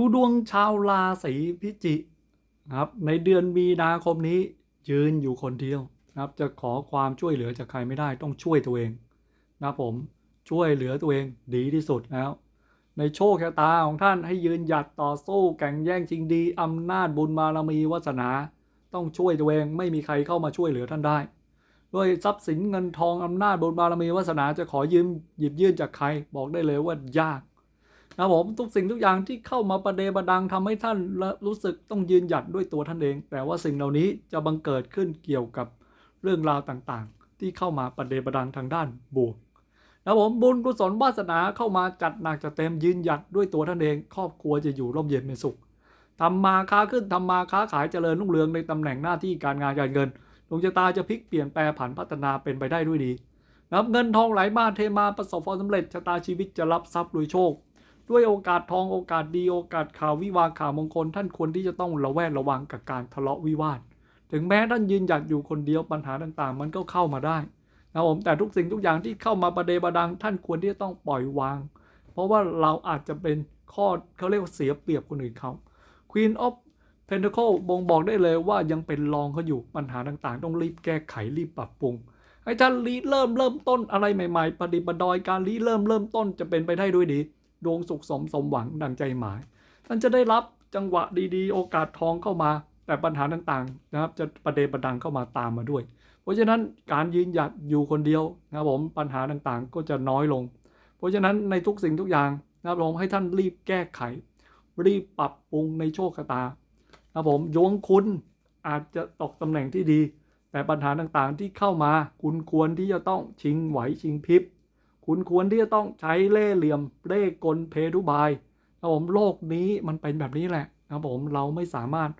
ดูดวงชาวราศีพิจิกครับในเดือนมีนาคมนี้ยืนอยู่คนเดียวนะครับจะขอความช่วยเหลือจากใครไม่ได้ต้องช่วยตัวเองนะผมช่วยเหลือตัวเองดีที่สุดแล้ว ในโชคชะตาของท่านให้ยืนหยัดต่อสู้แข่งแย่งชิงดีอำนาจบุญบารมีวาสนา ต้องช่วยตัวเองไม่มีใครเข้ามาช่วยเหลือท่านได้ด้วยทรัพย์สินเงินทองอำนาจบุญบารมีวาสนาจะขอยืมหยิบยื่นจากใครบอกได้เลยว่ายาก นะครับผมทุกสิ่งทุกอย่างที่เข้ามาประเดประดังทำให้ท่านรู้สึกต้องยืนหยัดด้วยตัวท่านเอง แต่ว่าสิ่งเหล่านี้จะบังเกิดขึ้นเกี่ยวกับเรื่องราวต่างๆ ที่เข้ามาประเดประดังทางด้านบวกนะครับผมบุญกุศลวาสนาเข้ามาจัดหนักจัดเต็มยืนหยัดด้วยตัวท่านเอง ครอบครัวจะอยู่ร่มเย็นเป็นสุขทำมาค้าขึ้นทำมาค้าขายเจริญรุ่งเรืองในตำแหน่งหน้าที่การงานการเงินดวงชะตาจะพลิกเปลี่ยนแปลผันพัฒนาเป็นไปได้ด้วยดีนะครับเงินทองไหลมาเทมาประสบความสำเร็จชะตาชีวิตจะรับทรัพย์รวยโชค ด้วยโอกาสทองโอกาสดีโอกาสข่าววิวาข่าวมงคล ท่านควรที่จะต้องระแวดระวังกับการทะเลาะวิวาท ถึงแม้ท่านยืนหยัดอยู่คนเดียวปัญหาต่างๆ มันก็เข้ามาได้นะผมแต่ทุกสิ่งทุกอย่างที่เข้ามาประเดประดัง ท่านควรที่จะต้องปล่อยวาง เพราะว่าเราอาจจะเป็นข้อเขาเรียกว่าเสียเปรียบคนอื่นเขา Queen of Pentacle บ่งบอกได้เลยว่ายังเป็นรองเขาอยู่ปัญหาต่างๆ ต้องรีบแก้ไขรีบปรับปรุงให้ท่านรีเริ่มเริ่มต้นอะไรใหม่ ๆ ปฏิบัติดอยการรีเริ่มเริ่มต้นจะเป็นไปได้ด้วยดี ดวงสุขสมสมหวังดังใจหมาย ท่านจะได้รับจังหวะดีๆ โอกาสทองเข้ามา แต่ปัญหาต่างๆนะครับจะประเดประดังเข้ามาตามมาด้วย เพราะฉะนั้นการยืนหยัดอยู่คนเดียวนะครับผมปัญหาต่างๆก็จะน้อยลง เพราะฉะนั้นในทุกสิ่งทุกอย่างนะครับผมให้ท่านรีบแก้ไข รีบปรับปรุงในโชคชะตานะครับผมดวงคุณอาจจะตกตำแหน่งที่ดี แต่ปัญหาต่างๆที่เข้ามาคุณควรที่จะต้องชิงไหวชิงพริบ คุณควรที่จะต้องใช้เล่เหลี่ยมเล่กลเพทุบายครับผมโลกนี้มันเป็นแบบนี้แหละครับผมเราไม่สามารถ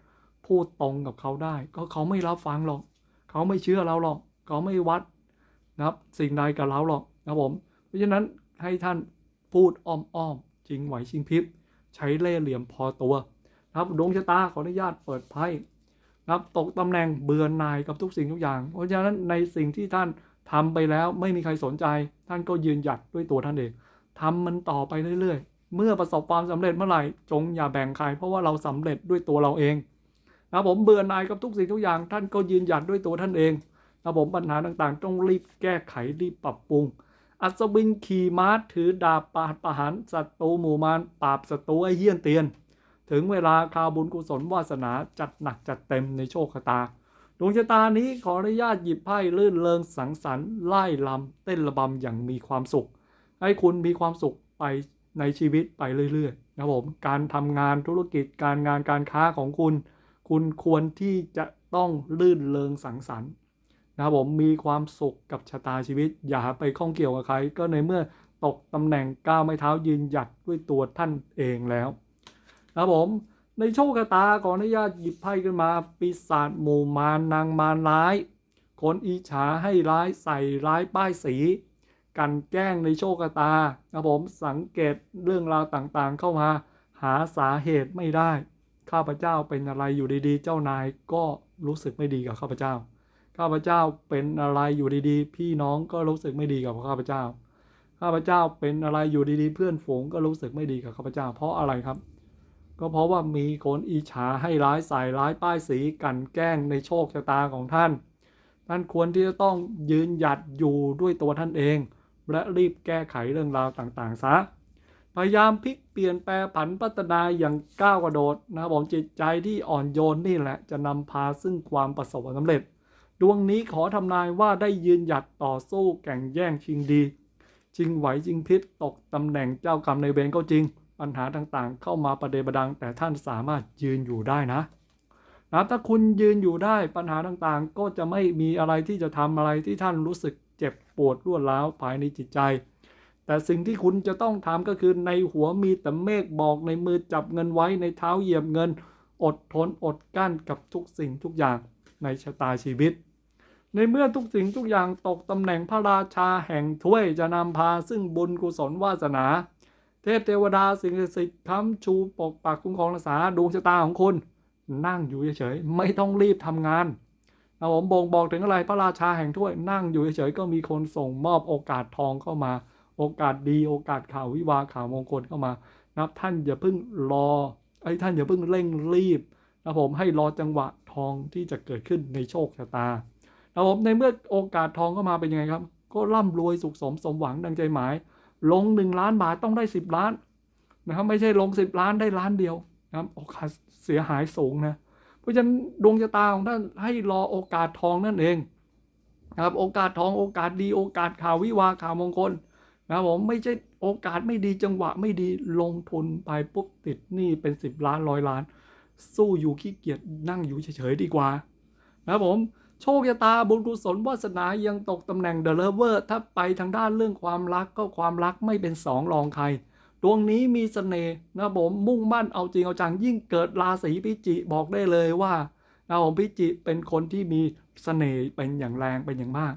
พูดตรงกับเขาได้ ก็เขาไม่รับฟังหรอก เขาไม่เชื่อเราหรอก เขาไม่วัดนะครับสิ่งใดกับเราหรอกนะครับผม เพราะฉะนั้นให้ท่านพูดอ้อมๆชิงไหวชิงพริบใช้เล่เหลี่ยมพอตัวนะครับดวงชะตาขออนุญาตเปิดไพ่นะครับตกตำแหน่งเบื่อหน่ายกับทุกสิ่งทุกอย่าง เพราะฉะนั้นในสิ่งที่ท่าน ทำไปแล้วไม่มีใครสนใจ ท่านก็ยืนหยัดด้วยตัวท่านเองทำมันต่อไปเรื่อยๆ เมื่อประสบความสำเร็จเมื่อไหร่จงอย่าแบ่งใคร เพราะว่าเราสำเร็จด้วยตัวเราเองนะผมเบื่อหน่ายกับทุกสิ่งทุกอย่าง ท่านก็ยืนหยัดด้วยตัวท่านเองนะผมปัญหาต่างๆ ต้องรีบแก้ไขรีบปรับปรุง อัศวินขี่ม้าถือดาบปาดประหารศัตรูหมู่มารปราบศัตรูไอ้เฮี้ยนเตียน ถึงเวลาคาบุญกุศลวาสนาจัดหนักจัดเต็มในโชคชะตา ดวงชะตานี้ขออนุญาตหยิบไพ่ลื่นเริงสังสรรค์ไล่ลำเต้นระบำอย่างมีความสุข ให้คุณมีความสุขไปในชีวิตไปเรื่อยๆนะครับผมการทำงานธุรกิจการงานการค้าของคุณ คุณควรที่จะต้องลื่นเริงสังสรรค์นะครับผมมีความสุขกับชะตาชีวิต อย่าไปข้องเกี่ยวกับใคร ก็ในเมื่อตกตำแหน่งก้าวไม้เท้ายืนหยัดด้วยตัวท่านเองแล้วนะครับผม ในโชคชะตาขออนุญาตหยิบไพ่ขึ้นมาปีศาจหมู่มารนางมารร้าย คนอิจฉาให้ร้ายใส่ร้ายป้ายสี กันแกล้งในโชคชะตานะครับผมสังเกตเรื่องราวต่างๆเข้ามา หาสาเหตุไม่ได้ ข้าพเจ้าเป็นอะไรอยู่ดีๆ เจ้านายก็รู้สึกไม่ดีกับข้าพเจ้า ข้าพเจ้าเป็นอะไรอยู่ดีๆ พี่น้องก็รู้สึกไม่ดีกับข้าพเจ้า ข้าพเจ้าเป็นอะไรอยู่ดีๆ เพื่อนฝูงก็รู้สึกไม่ดีกับข้าพเจ้า เพราะอะไรครับ ก็เพราะว่ามีคนอิจฉาให้ร้ายใส่ร้ายป้ายสีกันแกล้งในโชคชะตาของท่าน ท่านควรที่จะต้องยืนหยัดอยู่ด้วยตัวท่านเอง และรีบแก้ไขเรื่องราวต่างๆซะ พยายามพลิกเปลี่ยนแปลผันพัฒนาอย่างก้าวกระโดดนะบผมจิตใจที่อ่อนโยนนี่แหละจะนำพาซึ่งความประสบความสำเร็จ ดวงนี้ขอทำนายว่าได้ยืนหยัดต่อสู้แข่งแย่งชิงดี ชิงไหวชิงพิษตกตำแหน่งเจ้ากรรมในเวรก็จริง ปัญหาต่างๆ เข้ามาประเดประดัง แต่ท่านสามารถยืนอยู่ได้นะนะครับถ้าคุณยืนอยู่ได้ปัญหาต่างๆ ก็จะไม่มีอะไรที่จะทำอะไรที่ท่านรู้สึกเจ็บปวดรวดร้าวภายในจิตใจ แต่สิ่งที่คุณจะต้องทำก็คือในหัวมีแต่เมฆบอกในมือจับเงินไว้ในเท้าเหยียบเงิน อดทนอดกั้นกับทุกสิ่งทุกอย่างในชะตาชีวิต ในเมื่อทุกสิ่งทุกอย่างตกตำแหน่งพระราชาแห่งถ้วยจะนำพาซึ่งบุญกุศลวาสนา เทพเทวดาสิ่งศักดิ์สิทธิ์ค้ำชูปกปักคุ้มครองรักษาดวงชะตาของคุณนั่งอยู่เฉยๆไม่ต้องรีบทำงานนะผมบ่งบอกถึงอะไรพระราชาแห่งถ้วยนั่งอยู่เฉยๆก็มีคนส่งมอบโอกาสทองเข้ามา โอกาสดีโอกาสข่าววิวาข่าวมงคลเข้ามานับท่านอย่าเพิ่งรอไอ้ท่านอย่าเพิ่งเร่งรีบนะผมให้รอจังหวะทองที่จะเกิดขึ้นในโชคชะตานะผมในเมื่อโอกาสทองเข้ามาเป็นยังไงครับ ก็ร่ำรวยสุขสมสมหวังดังใจหมาย ลง 1 ล้านบาทต้องได้ 10 ล้านนะครับไม่ใช่ลง 10 ล้านได้ล้านเดียวนะครับโอกาสเสียหายสูงนะเพราะฉะนั้นดวงชะตาของท่านให้รอโอกาสทองนั่นเองนะครับโอกาสทองโอกาสดี โอกาสข่าววิวาข่าวมงคลนะครับผมไม่ใช่โอกาสไม่ดีจังหวะไม่ดีลงทุนไปปุ๊บติดหนี้เป็น 10 ล้านร้อยล้าน สู้อยู่ขี้เกียจนั่งอยู่เฉยๆดีกว่านะครับผม โชคชะตาบุญกุศลวาสนายังตกตำแหน่งเดลเวอร์ถ้าไปทางด้านเรื่องความรักก็ความรักไม่เป็นสองรองใครดวงนี้มีเสน่ห์นะผมมุ่งมั่นเอาจริงเอาจังยิ่งเกิดราศีพิจิบอกได้เลยว่านะผมพิจิเป็นคนที่มีเสน่ห์เป็นอย่างแรงเป็นอย่างมาก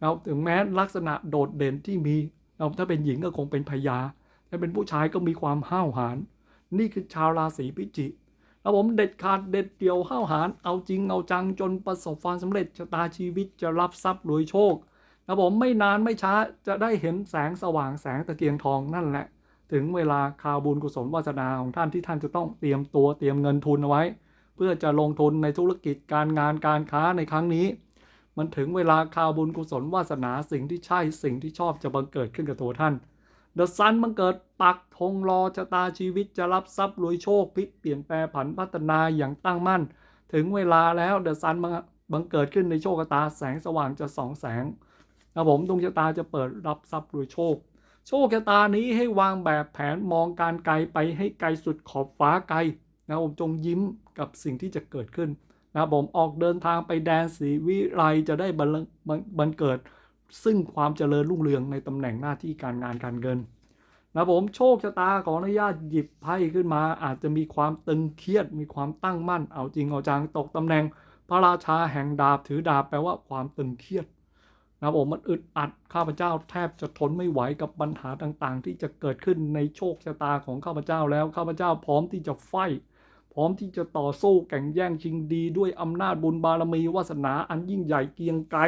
นะถึงแม้ลักษณะโดดเด่นที่มีนะถ้าเป็นหญิงก็คงเป็นพญาถ้าเป็นผู้ชายก็มีความห้าวหาญนี่คือชาวราศีพิจิ แล้วผมเด็ดขาดเด็ดเดี่ยวห้าวหาญเอาจริงเอาจังจนประสบความสำเร็จชะตาชีวิตจะรับทรัพย์รวยโชคแล้วผมไม่นานไม่ช้าจะได้เห็นแสงสว่างแสงตะเกียงทองนั่นแหละ ถึงเวลาข่าวบุญกุศลวาสนาของท่านที่ท่านจะต้องเตรียมตัวเตรียมเงินทุนเอาไว้ เพื่อจะลงทุนในธุรกิจการงานการค้าในครั้งนี้ มันถึงเวลาข่าวบุญกุศลวาสนาสิ่งที่ใช่สิ่งที่ชอบจะบังเกิดขึ้นกับตัวท่าน เดอะซันบังเกิดปักธงรอชะตาชีวิตจะรับทรัพย์รวยโชคพลิกเปลี่ยนแปลผันพัฒนาอย่างตั้งมั่น ถึงเวลาแล้วเดอะซันบังเกิดขึ้นในโชคชะตาแสงสว่างจะสองแสงนะผมดวงชะตาจะเปิดรับทรัพย์รวยโชค โชคชะตานี้ให้วางแบบแผนมองการไกลไปให้ไกลสุดขอบฟ้าไกลนะผมจงยิ้มกับสิ่งที่จะเกิดขึ้นนะผมออกเดินทางไปแดนสีวิไลจะได้บันบนบันเกิด ซึ่งความเจริญรุ่งเรืองในตำแหน่งหน้าที่การงานการเงินนะผมโชคชะตาขออนุญาตหยิบไพ่ขึ้นมา อาจจะมีความตึงเครียด มีความตั้งมั่น เอาจริงเอาจังตกตำแหน่ง พระราชาแห่งดาบถือดาบแปลว่าความตึงเครียดนะผมมันอึดอัดข้าพเจ้าแทบจะทนไม่ไหวกับปัญหาต่างๆ ที่จะเกิดขึ้นในโชคชะตาของข้าพเจ้าแล้วข้าพเจ้าพร้อมที่จะไฟพร้อมที่จะต่อสู้แข่งแย่งชิงดี ด้วยอำนาจบุญบารมีวาสนาอันยิ่งใหญ่เกียงไกร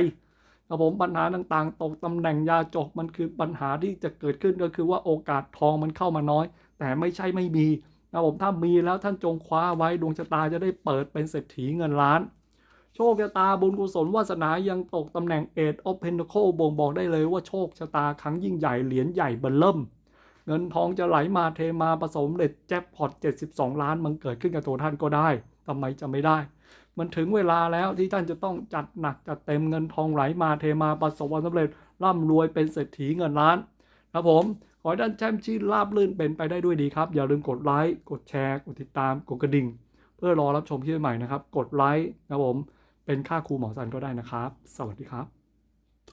ครับผมปัญหาต่างๆ ตกตำแหน่งยาจกมันคือปัญหาที่จะเกิดขึ้นก็คือว่าโอกาสทองมันเข้ามาน้อย แต่ไม่ใช่ไม่มีนะผมถ้ามีแล้วท่านจงคว้าไว้ดวงชะตาจะได้เปิดเป็นเศรษฐีเงินล้าน โชคชะตาบุญกุศลวาสนายังตกตำแหน่งเอ็ดออฟเพนโคบ่งบอกได้เลยว่าโชคชะตาครั้งยิ่งใหญ่เหรียญใหญ่เบิ่มเริ่ม เงินทองจะไหลมาเทมาผสมเด็ดแจ็คพอต72 ล้านมันเกิดขึ้นกับตัวท่านก็ได้ทำไมจะไม่ได้ มันถึงเวลาแล้วที่ท่านจะต้องจัดหนักจัดเต็มเงินทองไหลมาเทมาประสบความสำเร็จร่ำรวยเป็นเศรษฐีเงินล้านครับผมขอให้ท่านแช่มชื่นราบลื่นเป็นไปได้ด้วยดีครับ อย่าลืมกดไลค์กดแชร์ กดติดตามกดกระดิ่ง เพื่อรอรับชมคลิปใหม่นะครับ กดไลค์นะผมเป็นค่าครูหมอสันก็ได้นะครับ สวัสดีครับ